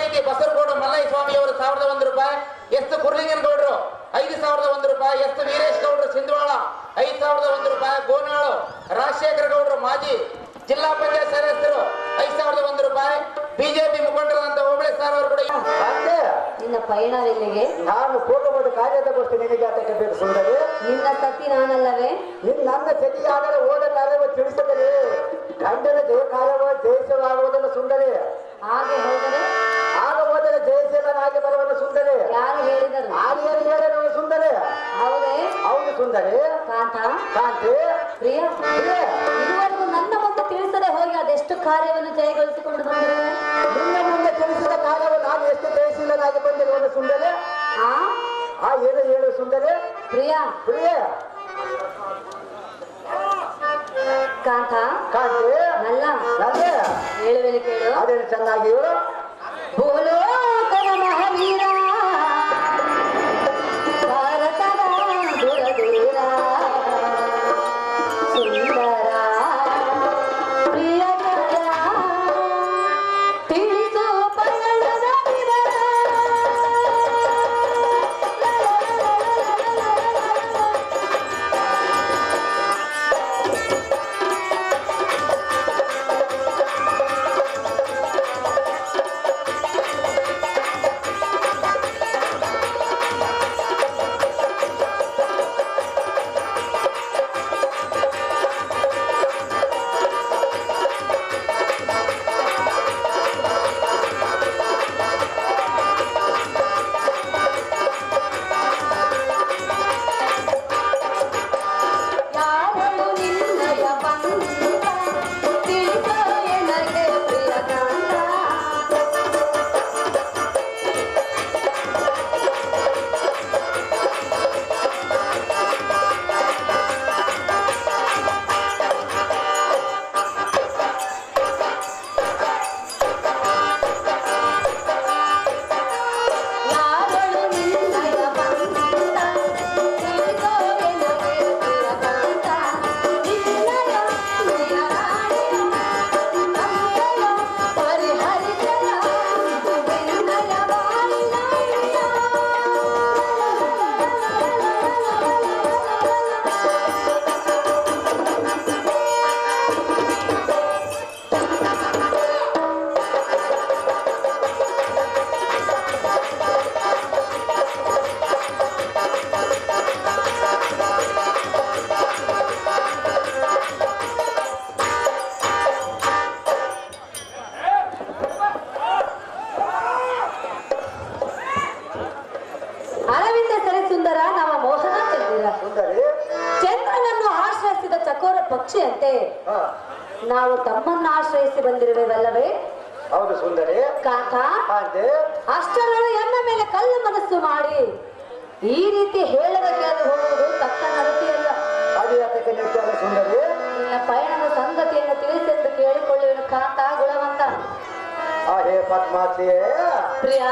ರೀತಿ ಬಸರಗೌಡ ಮಲ್ಲಯ್ಯ ಸ್ವಾಮಿ ಅವರು ಸಾವಿರದ ಒಂದು ರೂಪಾಯಿ ಎಸ್ ಕುರ್ಲಿಂಗನಗೌಡರು ಐದು ಸಾವಿರದ ಒಂದು ರೂಪಾಯಿ ಎಸ್ ವೀರೇಶ್ ಗೌಡರು ಸಿಂಧವಾಳ ಐದು ಸಾವಿರದ ಒಂದು ರೂಪಾಯಿ ಗೋನಾಳು ರಾಜಶೇಖರ ಗೌಡರು ಮಾಜಿ ಜಿಲ್ಲಾ ಪಂಚಾಯತ್ ಸದಸ್ಯರು ಐದು ಸಾವಿರದ ಒಂದು ರೂಪಾಯಿ ಬಿಜೆಪಿ ಮುಖಂಡರಾದಂತ ಹೋಬಳಿ ಸರ್ ಅವರು ಕೂಡ ನಿನ್ನ ಪಯಣ ಇಲ್ಲಿಗೆ ನಾನು ಹೋಗಬಹುದು ಕಾರ್ಯದ ಗೊತ್ತು ನಿನಗೆ ಆತಕ್ಕೆ ಬೇಕು ಸುಂದರಿ ನಿನ್ನ ಸತಿ ನಾನಲ್ಲವೇ? ನಿನ್ನ ನನ್ನ ಸತಿಯಾದರೆ ಓದ ಕಾರ್ಯವ ತಿಳಿಸಿದರೆ ಗಂಡನ ಜಯ ಕಾರ್ಯವ ಜಯಿಸಲಾಗುವುದನ್ನು ಸುಂದರಿ. ಹಾಗೆ ಹೋದರೆ ಸುಂದರಿ ಕಾಂತ ಕಾಂತಿ ಪ್ರಿಯ ಪ್ರಿಯೆ, ಇದುವರೆಗೂ ನನ್ನ ಮುಂದೆ ತಿಳಿಸದೆ ಹೋಗಿ ಅದೆಷ್ಟು ಕಾರ್ಯವನ್ನು ಜಯಗೊಳಿಸಿಕೊಂಡು ಬಂದಿದೆ ನಿನ್ನ ಮುಂದೆ ತಿಳಿಸಿದ ಕಾರ್ಯವು ನಾನು ಎಷ್ಟು ಜಯಿಸಿಲ್ಲನಾಗಿ ಬಂದಿರುವನು ಸುಂದರಿ? ಆ? ಆ ಏನು ಹೇಳು ಸುಂದರಿ? ಪ್ರಿಯ. ಪ್ರಿಯಾ. ಕಾಂತ. ಕಾಂತಿ. ನಲ್ಲ. ನಂದೇ ಹೇಳುವೆನು ಕೇಳು. ಅದೇನು ಚೆನ್ನಾಗಿ ಹೇಳು ನಾವು ತಮ್ಮನ್ನ ಆಶ್ರಯಿಸಿ ಬಂದಿರುವೆವಲ್ಲವೇ? ಹೌದು ಸುಂದರಿ. ಕಾಕ ಅಷ್ಟರಲ್ಲಿ ಎನ್ನ ಮೇಲೆ ಕಲ್ಲು ಮನಸ್ಸು ಮಾಡಿ. ಈ ರೀತಿ ಹೇಳದ ಕೇಳಿ ಹೋಗುವುದು ತಕ್ಕ ನಡತೆಯಲ್ಲ ಸುಂದರಿ? ನಿನ್ನ ಪಯಣದ ಸಂಗತಿಯನ್ನು ತಿಳಿಸೆಂದು ಕೇಳಿಕೊಳ್ಳುವೆನು ಕಾಕ ಗುಣವಂತ. ಹೇ ಪ್ರಿಯಾ ಪ್ರಿಯ?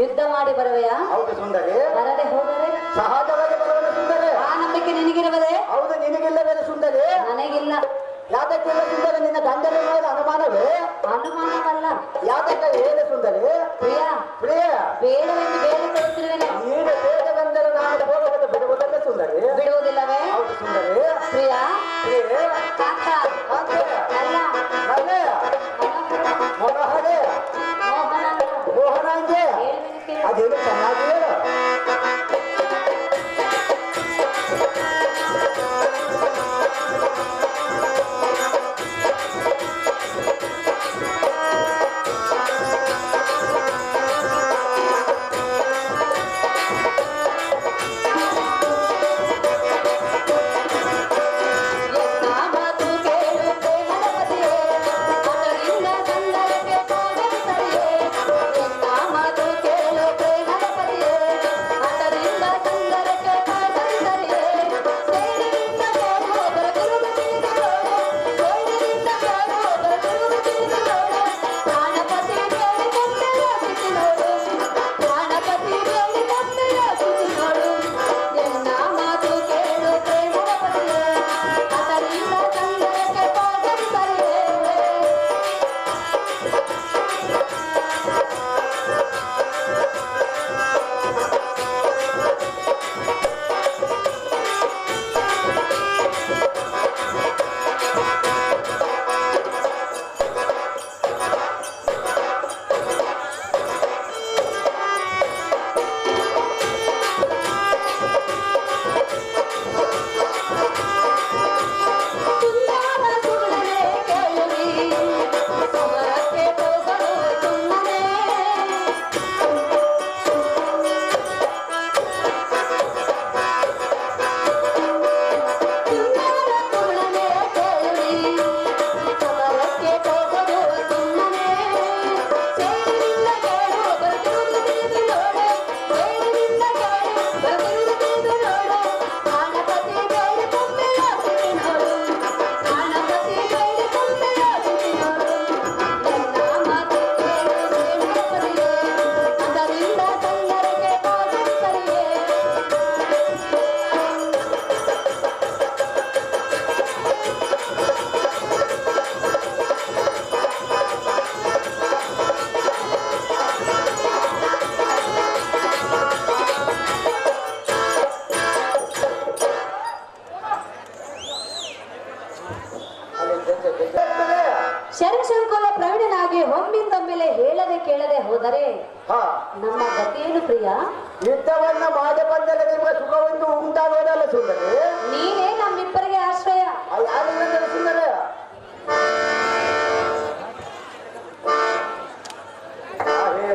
ಯುದ್ಧ ಮಾಡಿ ಬರುವೆಯಾ? ಹೌದು ಸುಂದರಿ. ಬರದೆ ಹೋದರೆ? ಸಹಜವಾಗಿ ಬರವನು ಸುಂದರಿ. ಆ ನಂಬಿಕೆ ನಿನಗಿರುವುದೇ? ಹೌದು ನಿನಗಿಲ್ಲವೇ ಸುಂದರಿ? ನನಗಿಲ್ಲ. ಯಾತಕ್ಕಿಲ್ಲ ಸುಂದರಿ? ನಿನ್ನ ಗಂಡನ ಮೇಲೆ ಅನುಮಾನವೇ? ಅನುಮಾನವಲ್ಲ. ಯಾತಕ್ಕ ಏನು ಸುಂದರಿ? ಪ್ರಿಯ ಪ್ರಿಯ ಬೇಡವೆಂದು ನಾನು ನೀನು ಶರಶಂಕುಲ ಪ್ರವೀಣನಾಗಿ ಒಮ್ಮಿಂದ ಮೇಲೆ ಹೇಳದೆ ಕೇಳದೆ ಹೋದರೆ ನಮ್ಮ ಗತಿಯೇನು ಪ್ರಿಯ ಯುದ್ಧವನ್ನ ಮಾಡ ಬಂದರೆ ನಿಮ್ಮ ಸುಖವನ್ನು ಉಂಟಾಗೋದಲ್ಲ ಸುಂದರ. ನೀನೇ ನಮ್ಮಿಬ್ಬರಿಗೆ ಆಶ್ರಯ. ಸುಂದರ?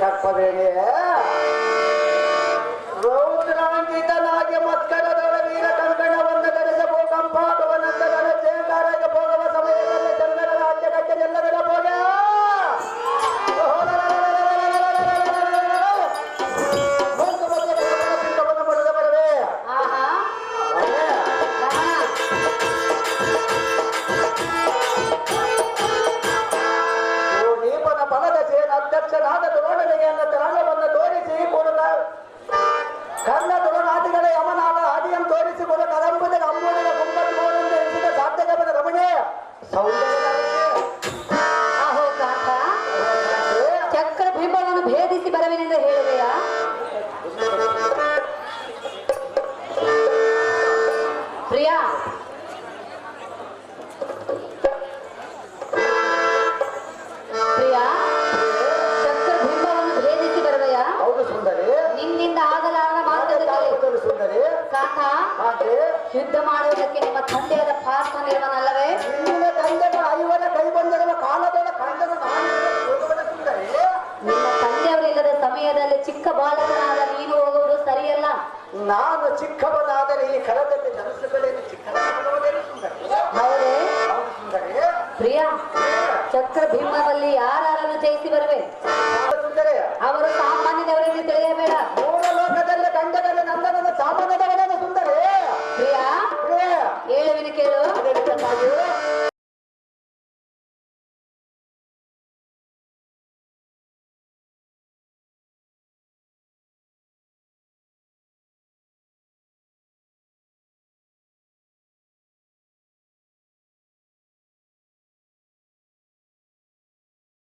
ಸರ್ಪವೇಣೆ ಯುದ್ಧ ಮಾಡುವುದಕ್ಕೆ ನಿಮ್ಮ ತಂದೆಯಾದ ಪಾರ್ಥನಿರುವನಲ್ಲವೇ? ನಿಮ್ಮ ತಂದೆ ಐವರ ಕೈ ಬಂದಿರುವ ಕಾಲದೊಳ ಕಂಡನು ನಿಮ್ಮ ತಂದೆಯವರಿಲ್ಲದ ಸಮಯದಲ್ಲಿ ಚಿಕ್ಕ ಬಾಲಕನಾದ ನೀನು ಹೋಗುವುದು ಸರಿಯಲ್ಲ. ನಾನು ಚಿಕ್ಕವನಾದರೆ ಈ ಕರದಲ್ಲಿ ನನಸುಗಳೇನು ಹೌದೇ? ಪ್ರಿಯ ಚಕ್ರ ಭೀಮದಲ್ಲಿ ಯಾರ